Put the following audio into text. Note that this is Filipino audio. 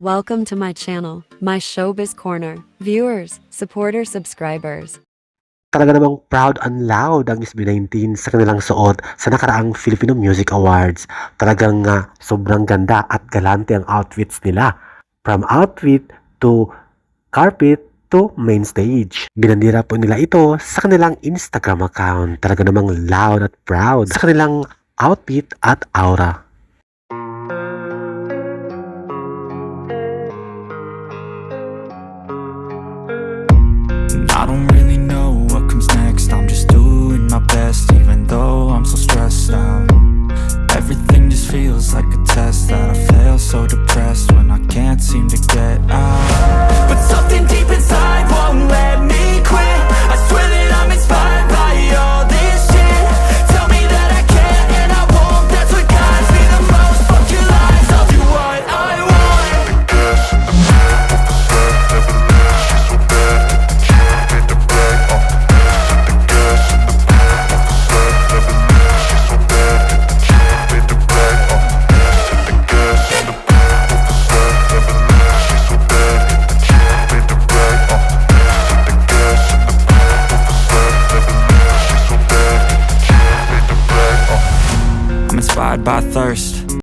Welcome to my channel, my showbiz corner. Viewers, supporters, subscribers. Talaga namang proud and loud ang SB19 sa kanilang suot sa nakaraang Filipino Music Awards. Talagang nga sobrang ganda at galante ang outfits nila. From outfit to carpet to main stage. Binandira po nila ito sa kanilang Instagram account. Talaga namang loud at proud sa kanilang outfit at aura. by thirst.